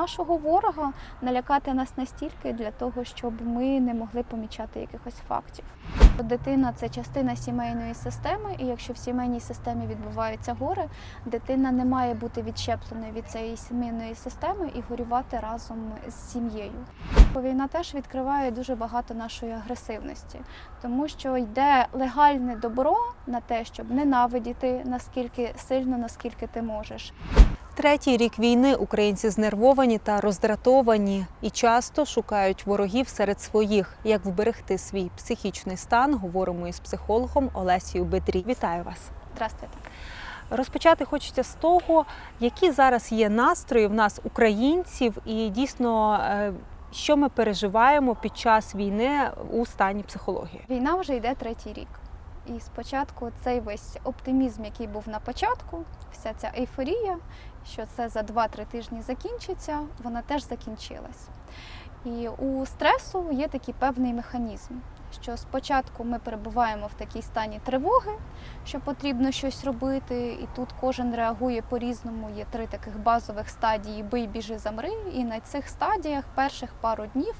нашого ворога налякати нас настільки для того, щоб ми не могли помічати якихось фактів. Дитина це частина сімейної системи, і якщо в сімейній системі відбуваються гори, дитина не має бути відщепленою від цієї сімейної системи і горювати разом з сім'єю. Війна теж відкриває дуже багато нашої агресивності, тому що йде легальне добро на те, щоб ненавидіти наскільки сильно, наскільки ти можеш. Третій рік війни українці знервовані та роздратовані і часто шукають ворогів серед своїх. Як вберегти свій психічний стан, говоримо із психологом Олесією Бедрій. Вітаю вас! Здравствуйте. Розпочати хочеться з того, які зараз є настрої в нас, українців, і дійсно, е, що ми переживаємо під час війни у стані психології. Війна вже йде третій рік. І спочатку цей весь оптимізм, який був на початку, вся ця ейфорія, що це за 2-3 тижні закінчиться, вона теж закінчилась. І у стресу є такий певний механізм, що спочатку ми перебуваємо в такій стані тривоги, що потрібно щось робити, і тут кожен реагує по-різному. Є три таких базових стадії бий, біжи, замри. І на цих стадіях перших пару днів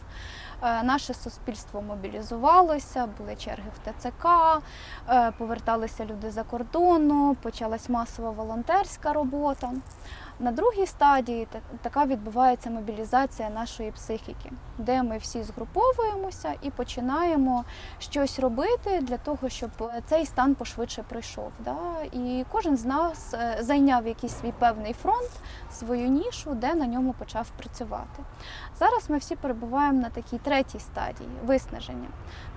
е, наше суспільство мобілізувалося, були черги в ТЦК, е, поверталися люди за кордону, почалась масова волонтерська робота. На другій стадії та- така відбувається мобілізація нашої психіки, де ми всі згруповуємося і починаємо щось робити для того, щоб цей стан пошвидше пройшов. Да? І кожен з нас е, зайняв якийсь свій певний фронт, свою нішу, де на ньому почав працювати. Зараз ми всі перебуваємо на такій третій стадії виснаження,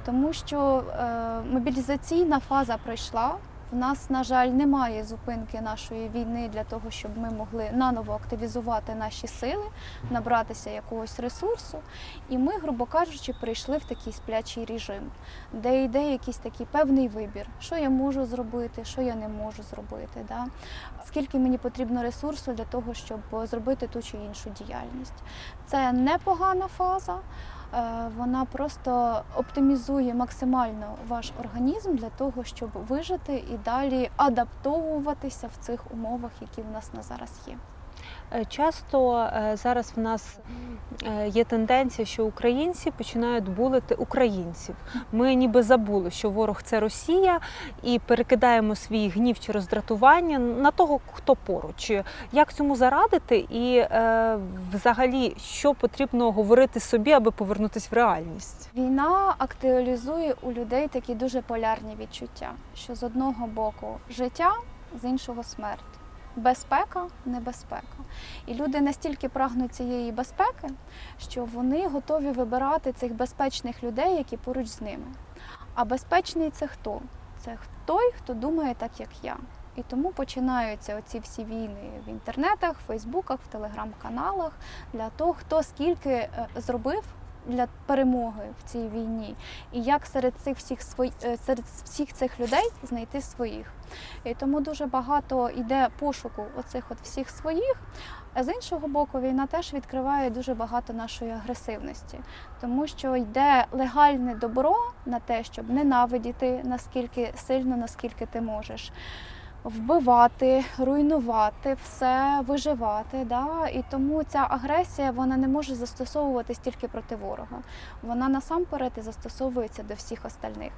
тому що е, мобілізаційна фаза пройшла. В нас, на жаль, немає зупинки нашої війни для того, щоб ми могли наново активізувати наші сили, набратися якогось ресурсу. І ми, грубо кажучи, прийшли в такий сплячий режим, де йде якийсь такий певний вибір, що я можу зробити, що я не можу зробити. Да? Скільки мені потрібно ресурсу для того, щоб зробити ту чи іншу діяльність. Це непогана фаза. Е, Вона просто оптимізує максимально ваш організм для того, щоб вижити і далі адаптовуватися в цих умовах, які в нас на зараз є. Е, Часто е, зараз в нас е, є тенденція, що українці починають булити українців. Ми ніби забули, що ворог це Росія, і перекидаємо свій гнів чи роздратування на того, хто поруч. Як цьому зарадити, і е, взагалі, що потрібно говорити собі, аби повернутися в реальність? Війна актуалізує у людей такі дуже полярні відчуття, що з одного боку життя, з іншого смерть. Безпека, небезпека. І люди настільки прагнуть цієї безпеки, що вони готові вибирати цих безпечних людей, які поруч з ними. А безпечний це хто? Це той, хто думає так, як я. І тому починаються оці всі війни в інтернетах, в Фейсбуках, в телеграм-каналах для того, хто скільки е, зробив для перемоги в цій війні, і як серед цих всіх свої е, серед всіх цих людей знайти своїх. І тому дуже багато йде пошуку оцих от всіх своїх. А з іншого боку, війна теж відкриває дуже багато нашої агресивності, тому що йде легальне добро на те, щоб ненавидіти наскільки сильно, наскільки ти можеш. Вбивати, руйнувати все, виживати. Да? І тому ця агресія вона не може застосовуватись тільки проти ворога. Вона насамперед і застосовується до всіх остальних.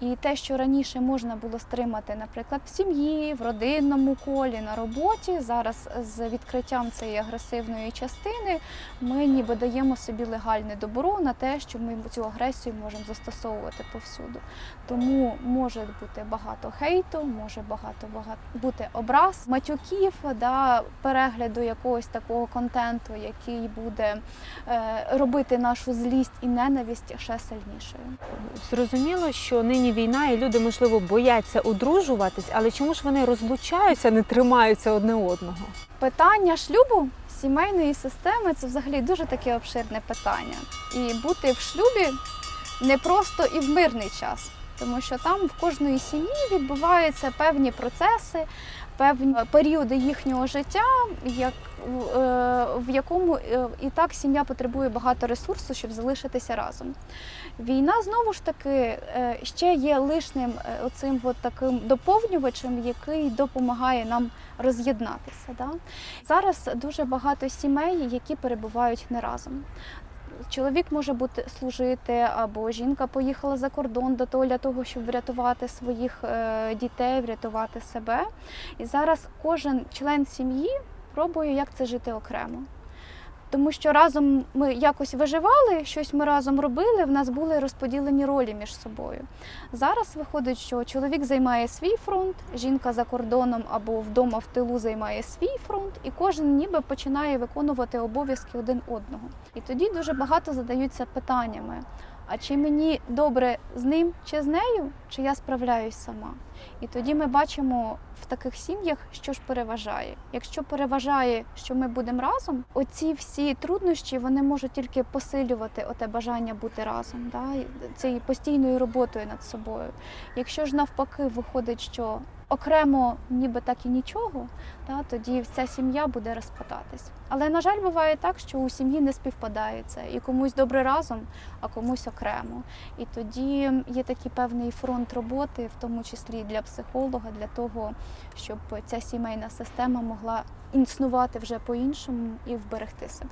І те, що раніше можна було стримати, наприклад, в сім'ї, в родинному колі, на роботі, зараз з відкриттям цієї агресивної частини ми ніби даємо собі легальне добро на те, що ми цю агресію можемо застосовувати повсюду. Тому може бути багато хейту, може багато багато бути образ, матюків, да, перегляду якогось такого контенту, який буде е, робити нашу злість і ненависть ще сильнішою. Зрозуміло, що нині війна, і люди, можливо, бояться одружуватись, але чому ж вони розлучаються, не тримаються одне одного? Питання шлюбу сімейної системи це взагалі дуже таке обширне питання. І бути в шлюбі не просто і в мирний час, тому що там в кожної сім'ї відбуваються певні процеси, певні періоди їхнього життя, як, е, в якому е, і так сім'я потребує багато ресурсу, щоб залишитися разом. Війна знову ж таки е, ще є лишним оцим от таким доповнювачем, який допомагає нам роз'єднатися. Да? Зараз дуже багато сімей, які перебувають не разом. Чоловік може бути служити, або жінка поїхала за кордон до того для того, щоб врятувати своїх е, дітей, врятувати себе. І зараз кожен член сім'ї пробує, як це жити окремо. Тому що разом ми якось виживали, щось ми разом робили, в нас були розподілені ролі між собою. Зараз виходить, що чоловік займає свій фронт, жінка за кордоном або вдома в тилу займає свій фронт, і кожен ніби починає виконувати обов'язки один одного. І тоді дуже багато задаються питаннями: а чи мені добре з ним чи з нею, чи я справляюсь сама? І тоді ми бачимо в таких сім'ях, що ж переважає. Якщо переважає, що ми будемо разом, оці всі труднощі вони можуть тільки посилювати оте бажання бути разом, да? цією постійною роботою над собою. Якщо ж навпаки виходить, що окремо ніби так і нічого, да, тоді вся сім'я буде розпадатись. Але на жаль, буває так, що у сім'ї не співпадає це, і комусь добре разом, а комусь окремо. І тоді є такий певний фронт роботи, в тому числі для психолога, для того, щоб ця сімейна система могла існувати вже по-іншому і вберегти себе.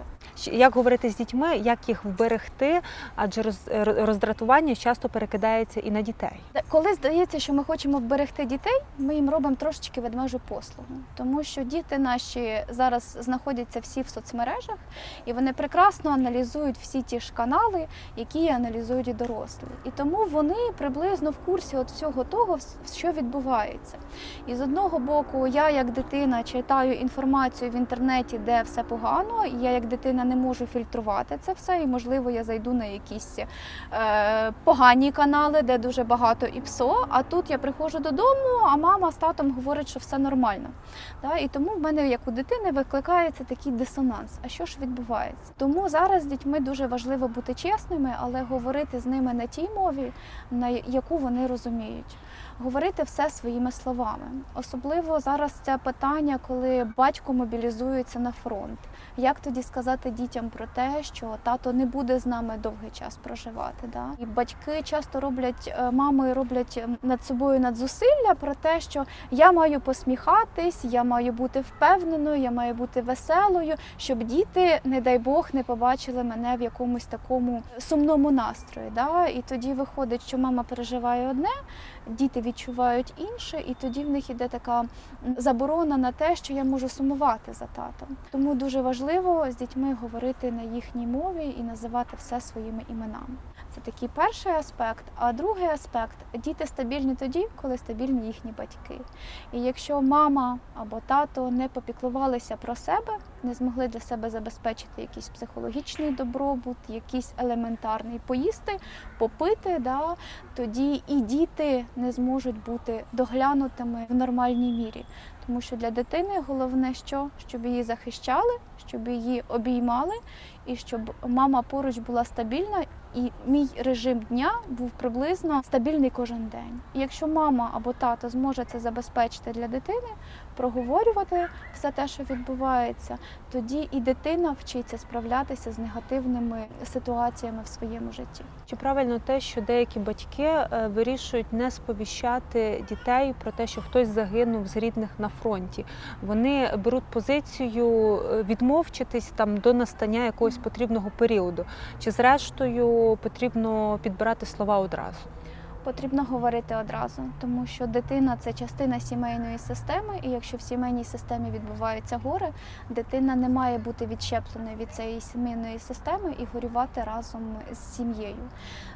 Як говорити з дітьми, як їх вберегти, адже роз- роздратування часто перекидається і на дітей. Коли здається, що ми хочемо вберегти дітей, ми їм робимо трошечки ведмежу послугу, тому що діти наші зараз знаходяться всі в соцмережах, і вони прекрасно аналізують всі ті ж канали, які аналізують і дорослі. І тому вони приблизно в курсі от всього того, що відбувається. І з одного боку, я як дитина читаю інформацію в інтернеті, де все погано, я як дитина не можу фільтрувати це все, і можливо я зайду на якісь е, погані канали, де дуже багато і псо. А тут я приходжу додому, а мама з татом говорить, що все нормально. Да? І тому в мене, як у дитини, викликається такий дисонанс. А що ж відбувається? Тому зараз з дітьми дуже важливо бути чесними, але говорити з ними на тій мові, на яку вони розуміють. Говорити все своїми словами. Особливо зараз це питання, коли батько мобілізується на фронт. Як тоді сказати дітям про те, що тато не буде з нами довгий час проживати? Да? І батьки часто роблять, е, мами роблять над собою надзусилля про те, що я маю посміхатись, я маю бути впевненою, я маю бути веселою, щоб діти, не дай Бог, не побачили мене в якомусь такому сумному настрої. Да? І тоді виходить, що мама переживає одне, діти відчувають інше, і тоді в них іде така заборона на те, що я можу сумувати за татом. Тому дуже важливо з дітьми говорити на їхній мові і називати все своїми іменами. Це такий перший аспект. А другий аспект діти стабільні тоді, коли стабільні їхні батьки. І якщо мама або тато не попіклувалися про себе, не змогли для себе забезпечити якийсь психологічний добробут, якийсь елементарний поїсти, попити, да, тоді і діти не зможуть бути доглянутими в нормальній мірі. Тому що для дитини головне, що щоб її захищали, щоб її обіймали, і щоб мама поруч була стабільна, і мій режим дня був приблизно стабільний кожен день. І якщо мама або тато зможе це забезпечити для дитини, проговорювати все те, що відбувається, тоді і дитина вчиться справлятися з негативними ситуаціями в своєму житті. Чи правильно те, що деякі батьки е, вирішують не сповіщати дітей про те, що хтось загинув з рідних на фронті? Вони беруть позицію е, відмовчитись там до настання якогось потрібного періоду, чи зрештою потрібно підбирати слова одразу? Потрібно говорити одразу, тому що дитина це частина сімейної системи, і якщо в сімейній системі відбуваються гори, дитина не має бути відщепленою від цієї сімейної системи і горювати разом з сім'єю.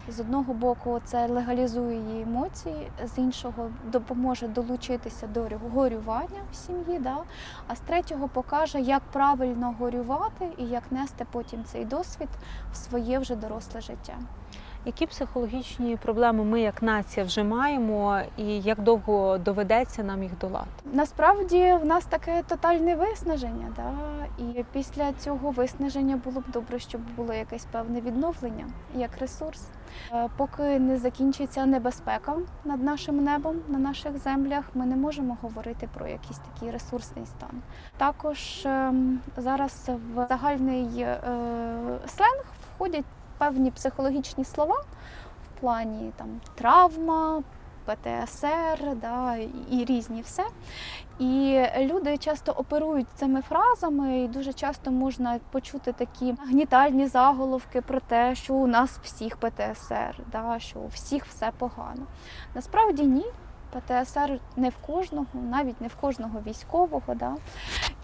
З одного боку, це легалізує її емоції, з іншого допоможе долучитися до горювання в сім'ї. Да? А з третього покаже, як правильно горювати і як нести потім цей досвід в своє вже доросле життя. Які психологічні проблеми ми як нація вже маємо, і як довго доведеться нам їх долати? Насправді в нас таке тотальне виснаження, да? і після цього виснаження було б добре, щоб було якесь певне відновлення як ресурс. Е, Поки не закінчиться небезпека над нашим небом на наших землях, ми не можемо говорити про якийсь такий ресурсний стан. Також ем, зараз в загальний е, сленг входять певні психологічні слова в плані там травма. ПТСР, да, і різні все. І люди часто оперують цими фразами, і дуже часто можна почути такі гнітальні заголовки про те, що у нас всіх ПТСР, да, що у всіх все погано. Насправді ні. ПТСР не в кожного, навіть не в кожного військового. Да?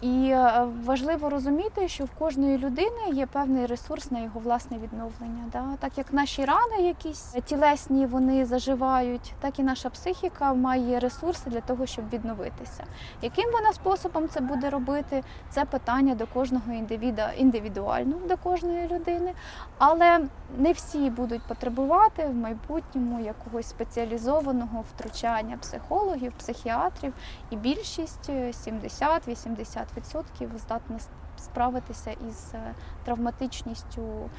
І е, важливо розуміти, що в кожної людини є певний ресурс на його власне відновлення. Да? Так як наші рани якісь тілесні вони заживають, так і наша психіка має ресурси для того, щоб відновитися. Яким вона способом це буде робити, це питання до кожного індивіда індивідуально до кожної людини. Але не всі будуть потребувати в майбутньому якогось спеціалізованого втручання психологів, психіатрів, і більшість е, 70-80% здатна справитися із е, травматичністю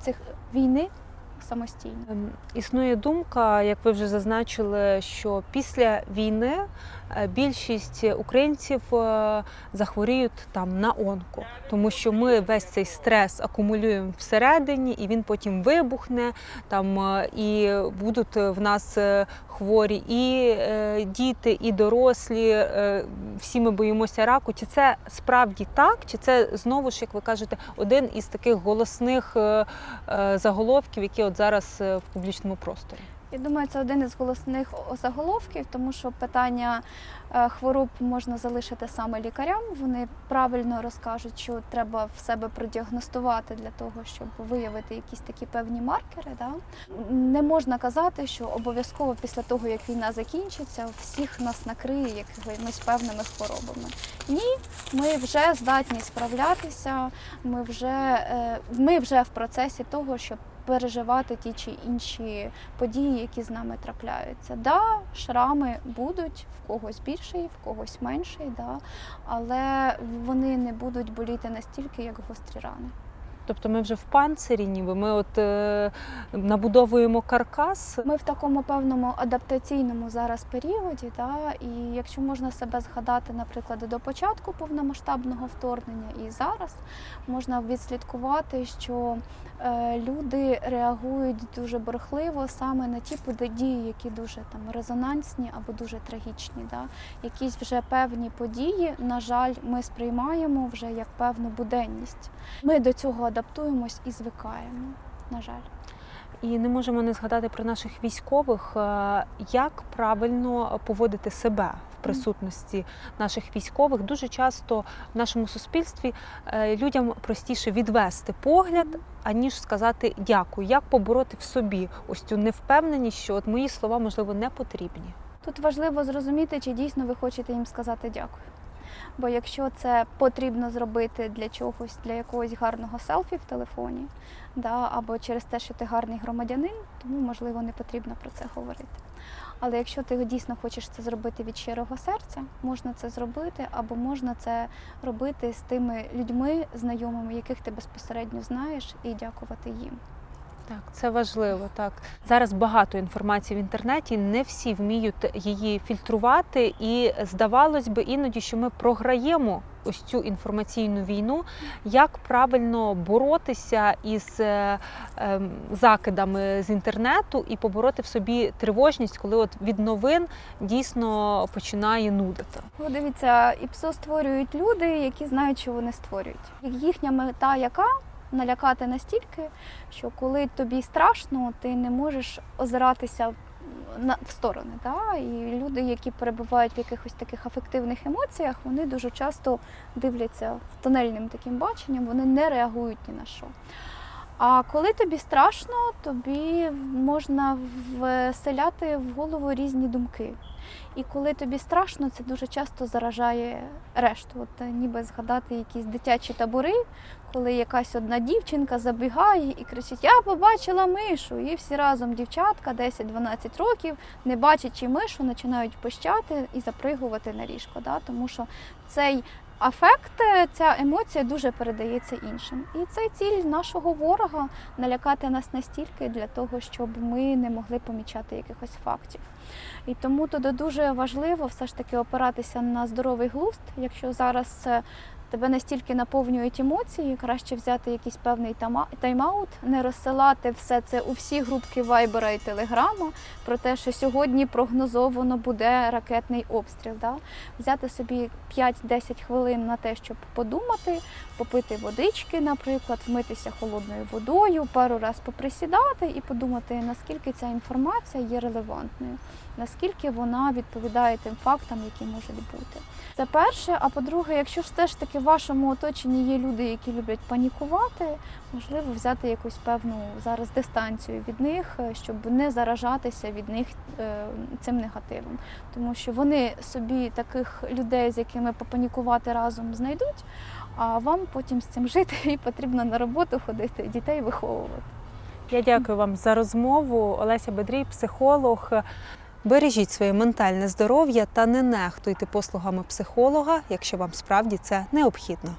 цих війни самостійно. Ем, Існує думка, як ви вже зазначили, що після війни е, більшість українців е, захворіють там на онко, тому що ми весь цей стрес акумулюємо всередині, і він потім вибухне. Там е, і будуть в нас хворі і діти, і дорослі. Всі ми боїмося раку. Чи це справді так? Чи це знову ж, як ви кажете, один із таких голосних заголовків, які от зараз е, в публічному просторі? Я думаю, це один із голосних заголовків, тому що питання е, хвороб можна залишити саме лікарям. Вони правильно розкажуть, що треба в себе продіагностувати для того, щоб виявити якісь такі певні маркери. Да? Не можна казати, що обов'язково після того, як війна закінчиться, всіх нас накриє якимись певними хворобами. Ні, ми вже здатні справлятися. Ми вже, е, ми вже в процесі того, щоб переживати ті чи інші події, які з нами трапляються. Да, шрами будуть в когось більший, в когось менший, да, але вони не будуть боліти настільки, як гострі рани. Тобто ми вже в панцирі, ніби ми от е, набудовуємо каркас. Ми в такому певному адаптаційному зараз періоді, да, і якщо можна себе згадати, наприклад, до початку повномасштабного вторгнення і зараз, можна відслідкувати, що е, люди реагують дуже бурхливо саме на ті події, які дуже там резонансні або дуже трагічні. Да. Якісь вже певні події, на жаль, ми сприймаємо вже як певну буденність. Ми до цього адаптуємось і звикаємо. На жаль. І не можемо не згадати про наших військових, е, як правильно поводити себе в присутності наших військових. Дуже часто в нашому суспільстві е, людям простіше відвести погляд, аніж сказати дякую. Як побороти в собі ось цю невпевненість, що от мої слова можливо не потрібні. Тут важливо зрозуміти, чи дійсно ви хочете їм сказати дякую. Бо якщо це потрібно зробити для чогось, для якогось гарного селфі в телефоні, да, або через те, що ти гарний громадянин, тому можливо не потрібно про це говорити. Але якщо ти дійсно хочеш це зробити від щирого серця, можна це зробити, або можна це робити з тими людьми, знайомими, яких ти безпосередньо знаєш, і дякувати їм. Так, це важливо. Так зараз багато інформації в інтернеті. Не всі вміють її фільтрувати, і здавалось би, іноді, що ми програємо ось цю інформаційну війну. Як правильно боротися із е, ем, закидами з інтернету і побороти в собі тривожність, коли от від новин дійсно починає нудити. Ну, дивіться, ІПСО створюють люди, які знають, що вони створюють. Їхня мета яка? Налякати настільки, що коли тобі страшно, ти не можеш озиратися на в сторони. Да? І люди, які перебувають в якихось таких афективних емоціях, вони дуже часто дивляться тунельним таким баченням, вони не реагують ні на що. А коли тобі страшно, тобі можна вселяти в голову різні думки. І коли тобі страшно, це дуже часто заражає решту. От е, ніби згадати якісь дитячі табори, коли якась одна дівчинка забігає і кричить: Я побачила мишу! І всі разом дівчатка 10-12 років, не бачачи мишу, починають пищати і запригувати на ліжко. Да? Тому що цей афект, е, ця емоція дуже передається іншим. І це ціль нашого ворога налякати нас настільки для того, щоб ми не могли помічати якихось фактів. І тому туди дуже важливо все ж таки опиратися на здоровий глузд. Якщо зараз е, тебе настільки наповнюють емоції, краще взяти якийсь певний тайм-аут, не розсилати все це у всі групки Вайбера і Телеграма про те, що сьогодні прогнозовано буде ракетний обстріл. Да? Взяти собі 5-10 хвилин на те, щоб подумати, попити водички, наприклад, вмитися холодною водою, пару раз поприсідати і подумати, наскільки ця інформація є релевантною, наскільки вона відповідає тим фактам, які можуть бути. Це перше. А по-друге, якщо ж все ж таки в вашому оточенні є люди, які люблять панікувати, можливо взяти якусь певну зараз дистанцію від них, е, щоб не заражатися від них е, цим негативом. Тому що вони собі таких людей, з якими попанікувати разом знайдуть, а вам потім з цим жити і потрібно на роботу ходити, дітей виховувати. Я дякую вам за розмову. Олеся Бедрій, психолог. Бережіть своє ментальне здоров'я та не нехтуйте послугами психолога, якщо вам справді це необхідно.